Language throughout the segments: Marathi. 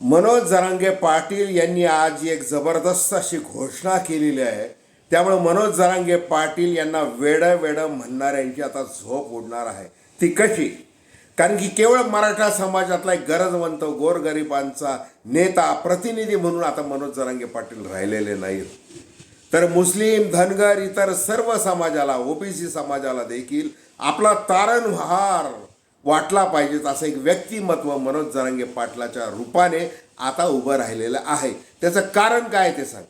मनोज जरांगे पाटील यांनी आज एक जबरदस्त अशी घोषणा केलेली आहे. त्यामुळे मनोज जरांगे पाटील यांना वेडं वेडं म्हणणाऱ्यांची आता झोप उडणार आहे. ती कशी? कारण की केवळ मराठा समाजातला एक गरजवंत गोरगरिबांचा नेता प्रतिनिधी म्हणून आता मनोज जरांगे पाटील राहिलेले नाहीत. तर मुस्लिम धनगर इतर सर्व समाजाला ओबीसी समाजाला देखील आपला तारणहार वाटला पाहिजेत असं एक व्यक्तिमत्व मनोज जरांगे पाटलाच्या रूपाने आता उभं राहिलेलं आहे. त्याचं कारण काय ते सांग.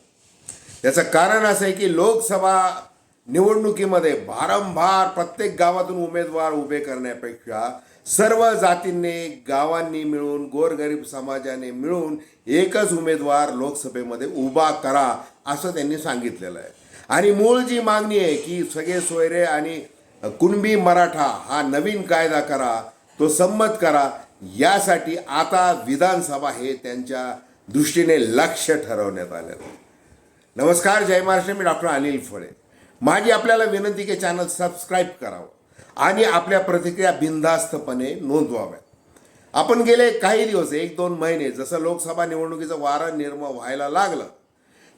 त्याचं कारण असं आहे की लोकसभा निवडणुकीमध्ये भारंभार प्रत्येक गावातून उमेदवार उभे करण्यापेक्षा सर्व जातींनी गावांनी मिळून गोरगरीब समाजाने मिळून एकच उमेदवार लोकसभेमध्ये उभा करा असं त्यांनी सांगितलेलं आहे. आणि मूळ जी मागणी आहे की सगळे सोयरे आणि कुणबी मराठा हा नवीन कायदा करा तो संमत करा यासाठी आता विधानसभा हे त्यांच्या दृष्टीने लक्ष ठरवण्यात आलेलं नमस्कार जय महाराष्ट्र मी डॉक्टर अनिल फळे. माझी आपल्याला विनंती की चॅनल सबस्क्राईब करावं आणि आपल्या प्रतिक्रिया बिनधास्तपणे नोंदवाव्यात. आपण गेले काही दिवस एक दोन महिने जसं लोकसभा निवडणुकीचं वारं निर्माण व्हायला लागलं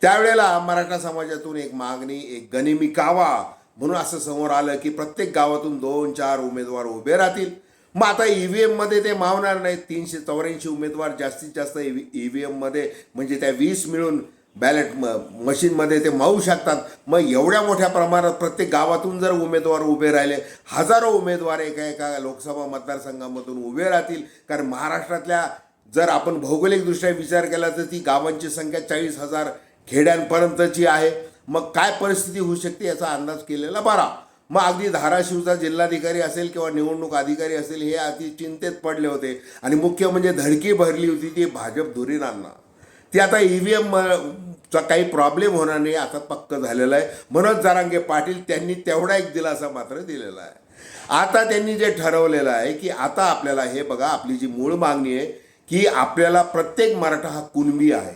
त्यावेळेला मराठा समाजातून एक मागणी एक गनिमी कावा म्हणून असं समोर आलं की प्रत्येक गावातून दोन चार उमेदवार उभे राहतील. मग आता ई व्ही एममध्ये ते मावणार नाहीत. तीनशे चौऱ्याऐंशी उमेदवार जास्तीत जास्त ई व्ही एममध्ये म्हणजे त्या वीस मिळून बॅलेट म मशीनमध्ये ते मावू शकतात. मग एवढ्या मोठ्या प्रमाणात प्रत्येक गावातून जर उमेदवार उभे राहिले हजारो उमेदवार एका एका लोकसभा मतदारसंघामधून उभे राहतील. कारण महाराष्ट्रातल्या जर आपण भौगोलिकदृष्ट्या विचार केला तर ती गावांची संख्या चाळीस हजार खेड्यांपर्यंतची आहे. मग काय परिस्थिती होऊ शकते याचा अंदाज केलेला बरा. मग अगदी धाराशिवचा जिल्हाधिकारी असेल किंवा निवडणूक अधिकारी असेल हे अति चिंतेत पडले होते. आणि मुख्य म्हणजे धडकी भरली होती ती भाजप धुरीणांना. ती आता ई व्ही एमचा काही प्रॉब्लेम होणार नाही आता पक्क झालेलं आहे. मनोज जारांगे पाटील त्यांनी तेवढा एक दिलासा मात्र दिलेला आहे. आता त्यांनी जे ठरवलेलं आहे की आता आपल्याला हे बघा आपली जी मूळ मागणी आहे की आपल्याला प्रत्येक मराठा हा कुणबी आहे.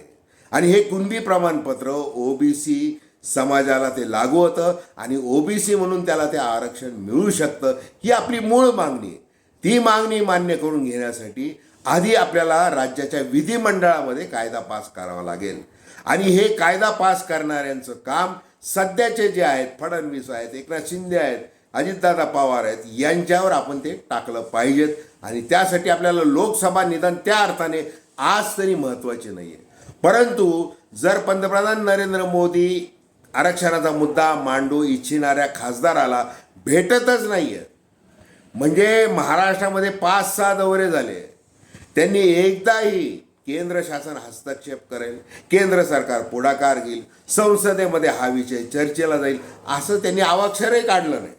आणि हे कुणबी प्रमाणपत्र ओबीसी समाजाला ते लागू होतं आणि ओबीसी म्हणून त्याला ते आरक्षण मिळू शकतं ही आपली मूळ मागणी आहे. ती मागणी मान्य करून घेण्यासाठी आधी आपल्याला राज्याच्या विधिमंडळामध्ये कायदा पास करावा लागेल. आणि हे कायदा पास करणाऱ्यांचं काम सध्याचे जे आहेत फडणवीस आहेत एकनाथ शिंदे आहेत अजितदादा पवार आहेत यांच्यावर आपण ते टाकलं पाहिजेत. आणि त्यासाठी आपल्याला लोकसभा निदान त्या अर्थाने आज तरी महत्त्वाचे नाही आहे परंतु जर पंतप्रधान नरेंद्र मोदी आरक्षणाचा मुद्दा मांडू इच्छिणाऱ्या खासदाराला भेटतच नाही आहे म्हणजे महाराष्ट्रामध्ये पाच सहा दौरे झाले. त्यांनी एकदाही केंद्र शासन हस्तक्षेप करेल केंद्र सरकार पुढाकार घेईल संसदेमध्ये हा विषय चर्चेला जाईल असं त्यांनी अवाक्षरही काढलं नाही.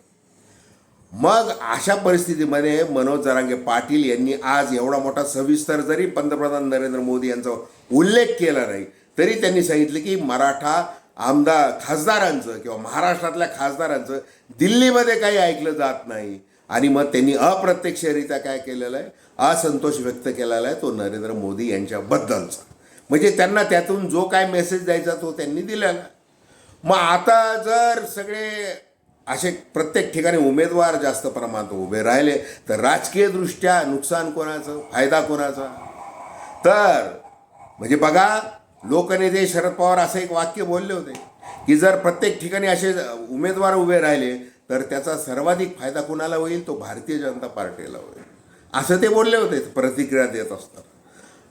मग अशा परिस्थितीमध्ये मनोज जरांगे पाटील यांनी आज एवढा मोठा सविस्तर जरी पंतप्रधान नरेंद्र मोदी यांचा उल्लेख केला नाही तरी त्यांनी सांगितलं की मराठा आमदार खासदारांचं किंवा महाराष्ट्रातल्या खासदारांचं दिल्लीमध्ये काही ऐकलं जात नाही. आणि मग त्यांनी अप्रत्यक्षरित्या काय केलेलं आहे? असंतोष व्यक्त केलेला आहे तो नरेंद्र मोदी यांच्याबद्दलचा. म्हणजे त्यांना त्यातून जो काय मेसेज द्यायचा तो त्यांनी दिलेला. मग आता जर सगळे असे प्रत्येक ठिकाणी उमेदवार जास्त प्रमाणात उभे राहिले तर राजकीयदृष्ट्या नुकसान कोणाचं? फायदा कोणाचा? तर म्हणजे बघा लोकनेते शरद पवार असं एक वाक्य बोलले होते की जर प्रत्येक ठिकाणी असे उमेदवार उभे राहिले तर त्याचा सर्वाधिक फायदा कुणाला होईल? तो भारतीय जनता पार्टीला होईल. असं ते बोलले होते प्रतिक्रिया देत असताना.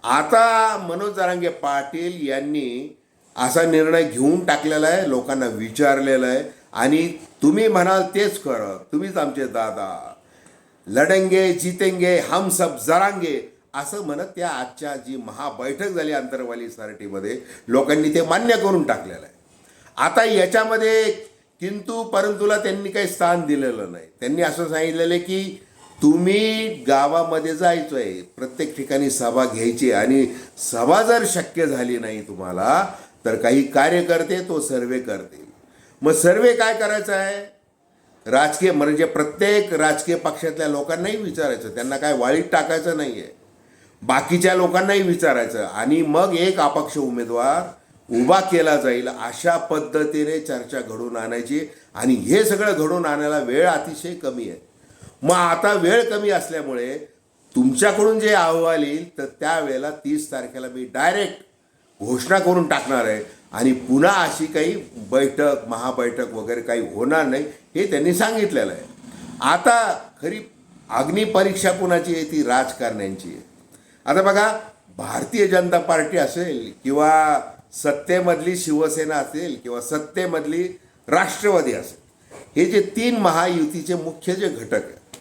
आता मनोज जरांगे पाटील यांनी असा निर्णय घेऊन टाकलेला आहे लोकांना विचारलेला आहे आणि तुम्ही म्हणाल तेच खरं. तुम्हीच आमचे दादा. लढेंगे जितेंगे हम सब जरांगे असं म्हणत त्या आजच्या जी महाबैठक झाली आंतरवाली सारटीमध्ये लोकांनी ते मान्य करून टाकलेलं आहे. आता याच्यामध्ये किंतु परंतुला त्यांनी काही स्थान दिलेलं नाही. त्यांनी असं सांगितलेलं आहे की तुम्ही गावामध्ये जायचं आहे प्रत्येक ठिकाणी सभा घ्यायची आणि सभा जर शक्य झाली नाही तुम्हाला तर काही कार्यकर्ते तो सर्वे करतील. मग सर्वे काय करायचं आहे? राजकीय म्हणजे प्रत्येक राजकीय पक्षातल्या लोकांनाही विचारायचं. त्यांना काय वाळीत टाकायचं नाही आहे बाकीच्या लोकांनाही विचारायचं. आणि मग एक अपक्ष उमेदवार उभा केला जाईल अशा पद्धतीने चर्चा घडून आणायची. आणि हे सगळं घडून आणायला वेळ अतिशय कमी आहे. मग आता वेळ कमी असल्यामुळे तुमच्याकडून जे अहवाल येईल तर त्यावेळेला तीस तारखेला मी डायरेक्ट घोषणा करून टाकणार आहे. आणि पुन्हा अशी काही बैठक महाबैठक वगैरे काही होणार नाही हे त्यांनी सांगितलेलं आहे. आता खरी अग्निपरीक्षा कुणाची आहे? ती राजकारण्यांची आहे. आता बघा भारतीय जनता पार्टी असेल किंवा सत्तेमधली शिवसेना असेल किंवा सत्तेमधली राष्ट्रवादी असेल हे जे तीन महायुतीचे मुख्य जे घटक आहेत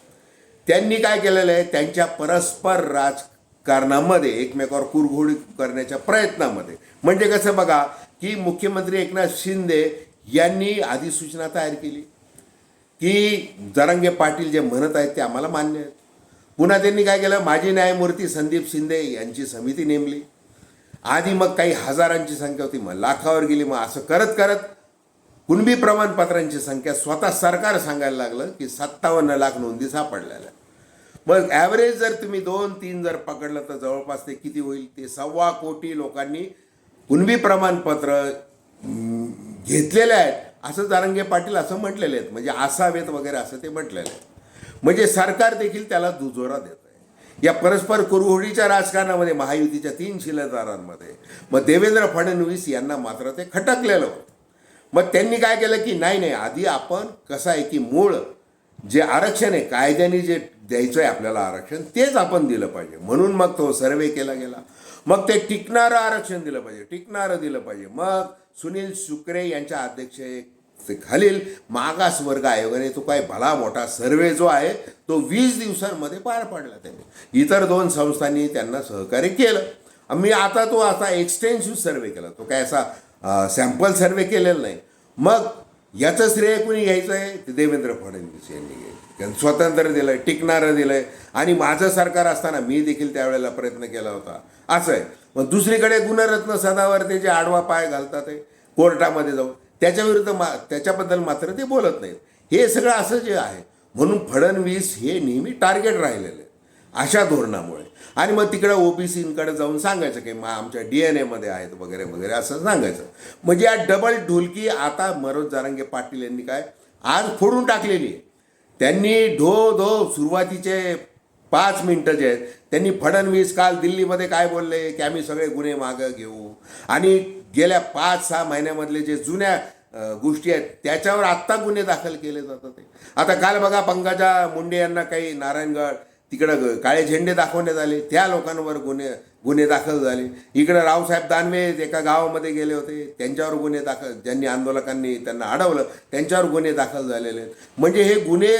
त्यांनी काय केलेलं आहे? त्यांच्या परस्पर राजकारणामध्ये एकमेकावर कुरघोडी करण्याच्या प्रयत्नामध्ये. म्हणजे कसं बघा की मुख्यमंत्री एकनाथ शिंदे यांनी अधिसूचना तयार केली. की जरांगे पाटील जे म्हणत आहेत ते आम्हाला मान्य आहेत. पुन्हा त्यांनी काय केलं? माजी न्यायमूर्ती संदीप शिंदे यांची समिती नेमली. आधी मग काही हजारांची संख्या होती मग लाखावर गेली मग असं करत करत कुणबी प्रमाणपत्रांची संख्या स्वतः सरकार सांगायला लागलं की सत्तावन्न लाख नोंदी सापडलेल्या मग ॲव्हरेज जर तुम्ही दोन तीन जर पकडलं तर जवळपास ते किती होईल? ते सव्वा कोटी लोकांनी कुणबी प्रमाणपत्र घेतलेले आहेत. असं जारंगे पाटील असं म्हटलेले आहेत. म्हणजे असावेत वगैरे असं ते म्हटलेलं आहे म्हणजे सरकार देखील त्याला दुजोरा देत आहे या परस्पर कुरघोडीच्या राजकारणामध्ये महायुतीच्या तीन शिलेदारांमध्ये मग देवेंद्र फडणवीस यांना मात्र ते खटकलेलं होतं. मग त्यांनी काय केलं की नाही नाही आधी आपण कसं आहे की मूळ जे आरक्षण आहे कायद्याने जे द्यायचं आहे आपल्याला आरक्षण तेच आपण दिलं पाहिजे. म्हणून मग तो सर्वे केला गेला. मग ते टिकणारं आरक्षण दिलं पाहिजे टिकणारं दिलं पाहिजे. मग सुनील शुक्रे यांच्या अध्यक्ष खालील मागासवर्ग आयोगाने तो काय भला मोठा सर्वे जो आहे तो वीस दिवसांमध्ये पार पाडला त्यांनी. इतर दोन संस्थांनी त्यांना सहकार्य केलं. मी आता तो असा एक्सटेन्सिव्ह सर्वे केला. तो काय असा सॅम्पल सर्वे केलेला नाही. मग याचं श्रेय कुणी घ्यायचं आहे ते देवेंद्र फडणवीस यांनी घ्यायचं. त्यांनी स्वतंत्र दिलं आहे टिकणारं दिलं आहे आणि माझं सरकार असताना मी देखील त्यावेळेला प्रयत्न केला होता. असं आहे. मग दुसरीकडे गुणरत्न सदावर ते जे आडवा पाय घालतात ते कोर्टामध्ये जाऊन. त्याच्याविरुद्ध मा त्याच्याबद्दल मात्र ते बोलत नाहीत. हे सगळं असं जे आहे म्हणून फडणवीस हे नेहमी टार्गेट राहिलेले अशा धोरणामुळे. आणि मग तिकडं ओबीसीकडे जाऊन सांगायचं की मग आमच्या डी एन एमध्ये आहेत वगैरे वगैरे असं सांगायचं. म्हणजे या डबल ढोलकी आता मनोज जारंगे पाटील यांनी काय आज फोडून टाकलेली आहे. त्यांनी ढो धो सुरुवातीचे पाच मिनटं जे आहेत त्यांनी फडणवीस काल दिल्लीमध्ये काय बोलले की आम्ही सगळे गुन्हे मागं घेऊ. आणि गेल्या पाच सहा महिन्यामधले जे जुन्या गोष्टी आहेत त्याच्यावर आत्ता गुन्हे दाखल केले जातात ते. आता काल बघा पंकजा मुंडे यांना काही नारायणगड तिकडं ग- काळे झेंडे दाखवण्यात आले त्या लोकांवर गुन्हे गुन्हे दाखल झाले. इकडं रावसाहेब दानवे एका गावामध्ये गेले होते त्यांच्यावर गुन्हे दाखल ज्यांनी आंदोलकांनी त्यांना अडवलं त्यांच्यावर गुन्हे दाखल झालेले आहेत. म्हणजे हे गुन्हे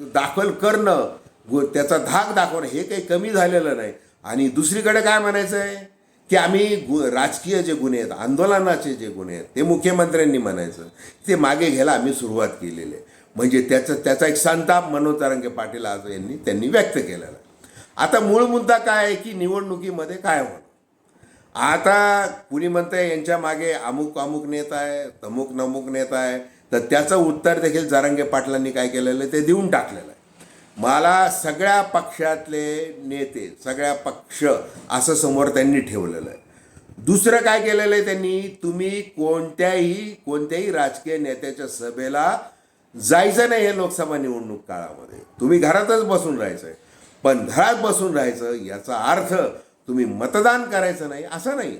दाखल करणं गु त्याचा धाक दाखवणं हे काही कमी झालेलं नाही. आणि दुसरीकडे काय म्हणायचं आहे की आम्ही गु राजकीय जे गुन्हे आहेत आंदोलनाचे जे गुन्हे आहेत ते मुख्यमंत्र्यांनी म्हणायचं. ते मागे घ्यायला आम्ही सुरुवात केलेली आहे. म्हणजे त्याचं त्याचा एक संताप मनोज तरंगे पाटील आज यांनी त्यांनी व्यक्त केलेला आहे. आता मूळ मुद्दा काय आहे की निवडणुकीमध्ये काय होणं आता कुणी म्हणतंय यांच्या मागे अमुक अमुक नेता आहे तमुक नमुक नेता आहे तर त्याचं उत्तर देखील जारंगे पाटलांनी काय केलेलं आहे ते देऊन टाकलेलं आहे. मला सगळ्या पक्षातले नेते सगळ्या पक्ष असं समोर त्यांनी ठेवलेलं आहे. दुसरं काय केलेलं आहे त्यांनी? तुम्ही कोणत्याही कोणत्याही राजकीय नेत्याच्या सभेला जायचं नाही हे लोकसभा निवडणूक काळामध्ये. तुम्ही घरातच बसून राहायचं आहे पण घरात बसून राहायचं याचा अर्थ तुम्ही मतदान करायचं नाही असं नाही.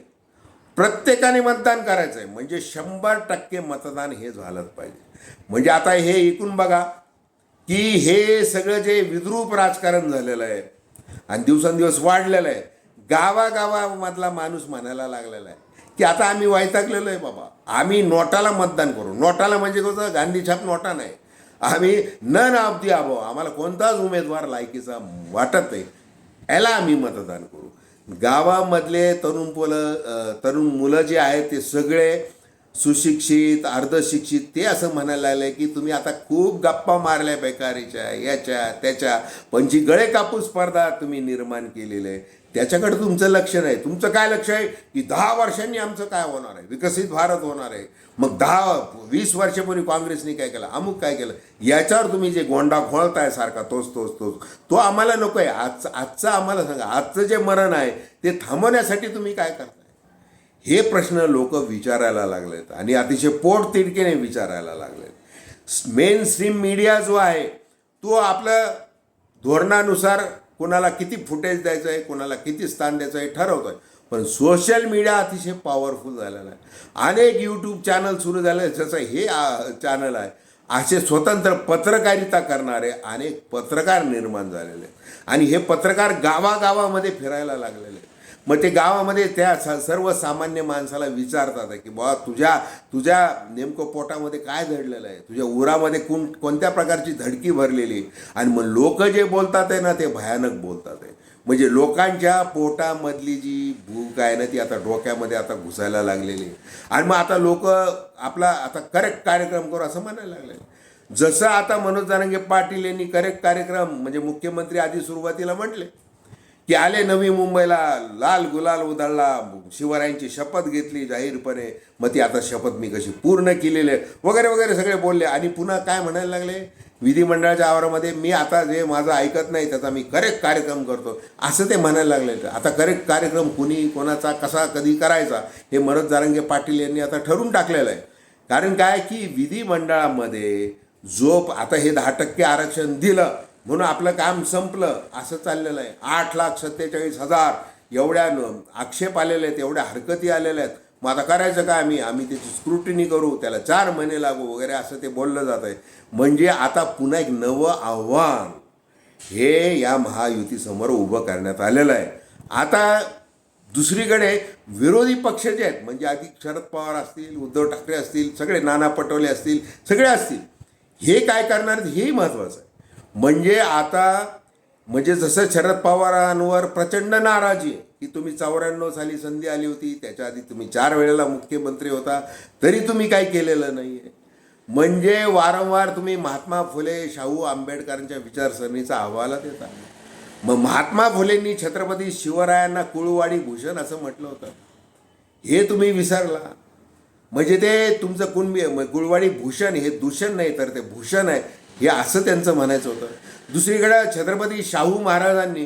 प्रत्येकाने मतदान करायचं आहे म्हणजे शंभर टक्के मतदान हे झालंच पाहिजे. म्हणजे आता हे ऐकून बघा की हे सगळं जे विद्रूप राजकारण झालेलं आहे आणि दिवसेंदिवस वाढलेलं आहे गावागावामधला माणूस म्हणायला लागलेला आहे की आता आम्ही वैतागलेलो आहे बाबा. आम्ही नोटाला मतदान करू. नोटाला म्हणजे कसं गांधी छाप नोटा नाही. आम्ही नन ऑफ दी आम्हाला कोणताच उमेदवार लायकीचा वाटत नाही. याला आम्ही मतदान करू. गावामधले तरुण पोलं तरुण मुलं जे आहेत ते सगळे सुशिक्षित अर्धशिक्षित ते असं म्हणायला लागले की तुम्ही आता खूप गप्पा मारल्या बेकारीच्या याच्या त्याच्या. पण जी गळे कापूस स्पर्धा तुम्ही निर्माण केलेली. आहे त्याच्याकडे तुमचं लक्ष नाही. तुमचं काय लक्ष आहे? की दहा वर्षांनी आमचं काय होणार आहे? विकसित भारत होणार आहे. मग दहा वीस वर्षापूर्वी काँग्रेसने काय केलं? अमुक काय केलं? याच्यावर तुम्ही जे गोंडा खोळताय सारखा तोच तोच तोच. तो आम्हाला नको आहे. आज आजचं आम्हाला सांगा. आजचं जे मरण आहे ते थांबवण्यासाठी तुम्ही काय करता हे प्रश्न लोक विचारायला लागलेत आणि अतिशय पोटतिडकीने विचारायला लागलेत. मेन स्ट्रीम मीडिया जो आहे तो आपलं धोरणानुसार कोणाला किती फुटेज द्यायचं आहे कोणाला किती स्थान द्यायचं आहे ठरवतो आहे पण सोशल मीडिया अतिशय पॉवरफुल झालेला आहे. अनेक यूट्यूब चॅनल सुरू झाले जसं हे चॅनल आहे. असे स्वतंत्र पत्रकारिता करणारे अनेक पत्रकार निर्माण झालेले आहेत. आणि हे पत्रकार गावागावामध्ये फिरायला लागलेले मग ते गावामध्ये त्या स सर्वसामान्य माणसाला विचारतात आहे की बाबा तुझ्या तुझ्या नेमकं पोटामध्ये काय घडलेलं आहे तुझ्या उरामध्ये कोण कोणत्या प्रकारची धडकी भरलेली आहे? आणि मग लोक जे बोलतात आहे ना ते भयानक बोलतात आहे म्हणजे लोकांच्या पोटामधली जी भूक आहे ना ती आता डोक्यामध्ये आता घुसायला लागलेली आहे. आणि मग आता लोक आपला आता करेक्ट कार्यक्रम करू असं म्हणायला लागले जसं आता मनोज जरांगे पाटील यांनी करेक्ट कार्यक्रम म्हणजे मुख्यमंत्री आधी सुरुवातीला म्हटले की आले नवी मुंबईला लाल गुलाल उधळला शिवरायांची शपथ घेतली जाहीरपणे. मग ती आता शपथ मी कशी पूर्ण केलेली आहे? वगैरे वगैरे सगळे बोलले. आणि पुन्हा काय म्हणायला लागले? विधिमंडळाच्या आवारामध्ये मी आता जे माझं ऐकत नाही त्याचा मी करेक्ट कार्यक्रम करतो. असं ते म्हणायला लागले. आता करेक्ट कार्यक्रम कुणी कोणाचा कसा कधी करायचा हे मरद जारंगे पाटील यांनी आता ठरवून टाकलेलं आहे. कारण काय? की विधिमंडळामध्ये झोप आता हे दहा टक्के आरक्षण दिलं. म्हणून आपलं काम संपलं असं चाललेलं आहे. आठ लाख सत्तेचाळीस हजार एवढ्या आक्षेप आलेले आहेत एवढ्या हरकती आलेल्या आहेत. मग आता करायचं काय आम्ही? आम्ही त्याची स्क्रुटिनी करू त्याला चार महिने लागू वगैरे असं ते बोललं जात आहे. म्हणजे आता पुन्हा एक नवं आव्हान हे या महायुतीसमोर उभं करण्यात आलेलं आहे. आता दुसरीकडे विरोधी पक्ष जे आहेत म्हणजे आधी शरद पवार असतील उद्धव ठाकरे असतील सगळे नाना पटोले असतील सगळे असतील हे काय करणार हेही महत्त्वाचं आहे. म्हणजे आता म्हणजे जसं शरद पवारांवर प्रचंड नाराजी आहे की तुम्ही चौऱ्याण्णव साली संधी आली होती त्याच्या आधी तुम्ही चार वेळेला मुख्यमंत्री होता तरी तुम्ही काही केलेलं नाही आहे म्हणजे वारंवार तुम्ही महात्मा फुले शाहू आंबेडकरांच्या विचारसरणीचा अहवाला देता. मग महात्मा फुलेंनी छत्रपती शिवरायांना कुळवाडी भूषण असं म्हटलं होतं. हे तुम्ही विसरला. म्हणजे ते तुमचं कुणबी कुळवाडी भूषण हे दूषण नाही तर ते भूषण आहे. हे असं त्यांचं म्हणायचं होतं. दुसरीकडं छत्रपती शाहू महाराजांनी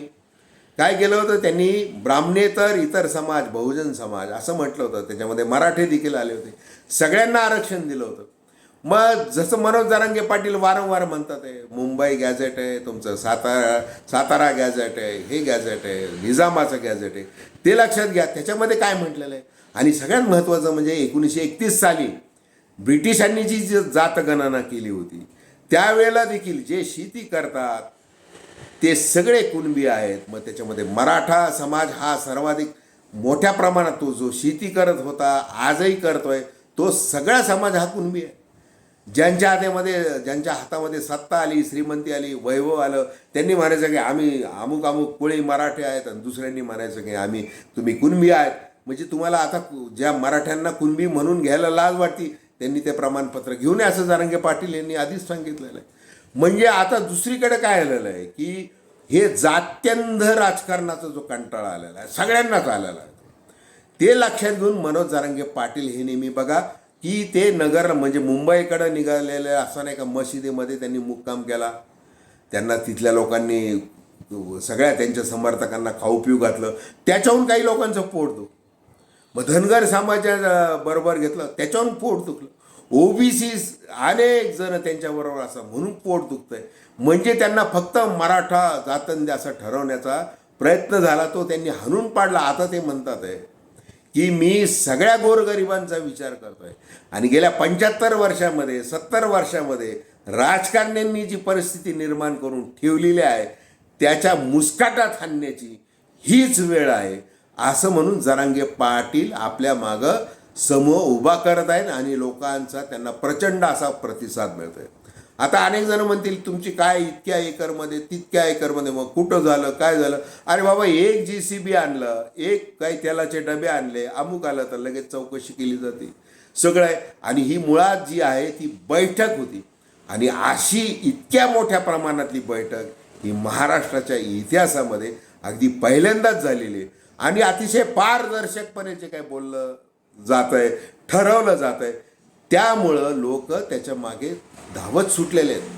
काय केलं होतं? त्यांनी ब्राह्मणेतर इतर समाज बहुजन समाज असं म्हटलं होतं. त्याच्यामध्ये मराठे देखील आले होते. सगळ्यांना आरक्षण दिलं होतं. मग जसं मनोज जारांगे पाटील वारंवार म्हणतात आहे मुंबई गॅझेट आहे तुमचं सातारा सातारा गॅझेट आहे हे गॅझेट आहे निजामाचं गॅझेट आहे. ते लक्षात घ्या. त्याच्यामध्ये काय म्हटलेलं आहे? आणि सगळ्यात महत्त्वाचं म्हणजे एकोणीसशे एकतीस साली ब्रिटिशांनी जी जी जातगणना केली होती त्यावेळेला देखील जे शेती करतात ते सगळे कुणबी आहेत. मग त्याच्यामध्ये मराठा समाज हा सर्वाधिक मोठ्या प्रमाणात तो जो शेती करत होता आजही करतोय तो सगळा समाज हा कुणबी आहे. ज्यांच्या हातामध्ये ज्यांच्या हातामध्ये सत्ता आली श्रीमंती आली वैभव आलं त्यांनी म्हणायचं की आम्ही अमुक अमुक कोळी मराठे आहेत आणि दुसऱ्यांनी म्हणायचं की आम्ही तुम्ही कुणबी आहेत. म्हणजे तुम्हाला आता ज्या मराठ्यांना कुणबी म्हणून घ्यायला लाज वाटती त्यांनी ते प्रमाणपत्र घेऊन असं जारंगे पाटील यांनी आधीच सांगितलेलं आहे. म्हणजे आता दुसरीकडे काय आलेलं आहे की हे जात्यंध राजकारणाचा जो कंटाळा आलेला आहे सगळ्यांनाच आलेला आहे. ते लक्षात घेऊन मनोज जारंगे पाटील हे नेहमी बघा की ते नगर म्हणजे मुंबईकडं निघालेले असताना एका मशिदीमध्ये त्यांनी मुक्काम केला. त्यांना तिथल्या लोकांनी सगळ्या त्यांच्या समर्थकांना खाऊ पिऊ घातलं. त्याच्याहून काही लोकांचं पोट दुखलं मग धनगर समाजा बरोबर घेतलं त्याच्यावरून पोट दुखलं. ओबीसी अनेक जण त्यांच्याबरोबर असं म्हणून पोट दुखतंय. म्हणजे त्यांना फक्त मराठा जातंदे असं ठरवण्याचा प्रयत्न झाला तो त्यांनी हाणून पाडला. आता ते म्हणतात आहे की मी सगळ्या गोरगरिबांचा विचार करतोय. आणि गेल्या पंच्याहत्तर वर्षामध्ये सत्तर वर्षामध्ये राजकारण्यांनी जी परिस्थिती निर्माण करून ठेवलेली आहे त्याच्या मुस्काटात आणण्याची हीच वेळ आहे. असं म्हणून जरांगे पाटील आपल्या मागं समूह उभा करत आहेत आणि लोकांचा त्यांना प्रचंड असा प्रतिसाद मिळतोय. आता अनेक जण म्हणतील तुमची काय इतक्या एकरमध्ये तितक्या एकरमध्ये मग कुठं झालं काय झालं? अरे बाबा एक जी सी बी आणलं एक काही तेलाचे डबे आणले अमुक आलं तर लगेच चौकशी केली जाते. सगळं आहे. आणि ही मुळात जी आहे ती बैठक होती. आणि अशी इतक्या मोठ्या प्रमाणातली बैठक ही महाराष्ट्राच्या इतिहासामध्ये अगदी पहिल्यांदाच झालेली आहे. आणि अतिशय पारदर्शकपणे जे काय बोललं जात आहे ठरवलं जात आहे त्यामुळं लोक त्याच्यामागे धावत सुटलेले आहेत.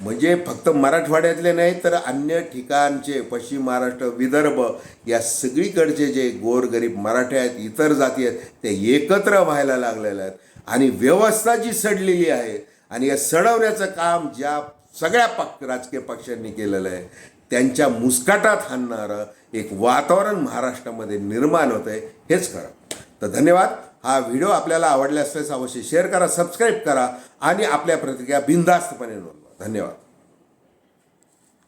म्हणजे फक्त मराठवाड्यातले नाही तर अन्य ठिकाणचे पश्चिम महाराष्ट्र विदर्भ या सगळीकडचे जे गोरगरीब मराठे आहेत इतर जाती आहेत ते एकत्र व्हायला लागलेले आहेत. आणि व्यवस्था जी सडलेली आहे आणि या सडवण्याचं काम ज्या सगळ्या पक्ष राजकीय पक्षांनी केलेलं आहे त्यांच्या मुस्काटात हाणणारं एक वातावरण महाराष्ट्रामध्ये निर्माण होतं आहे हेच खरं. तर धन्यवाद. हा व्हिडिओ आपल्याला आवडला असल्यास अवश्य शेअर करा सबस्क्राईब करा आणि आपल्या प्रतिक्रिया बिनधास्तपणे नोंदवा. धन्यवाद.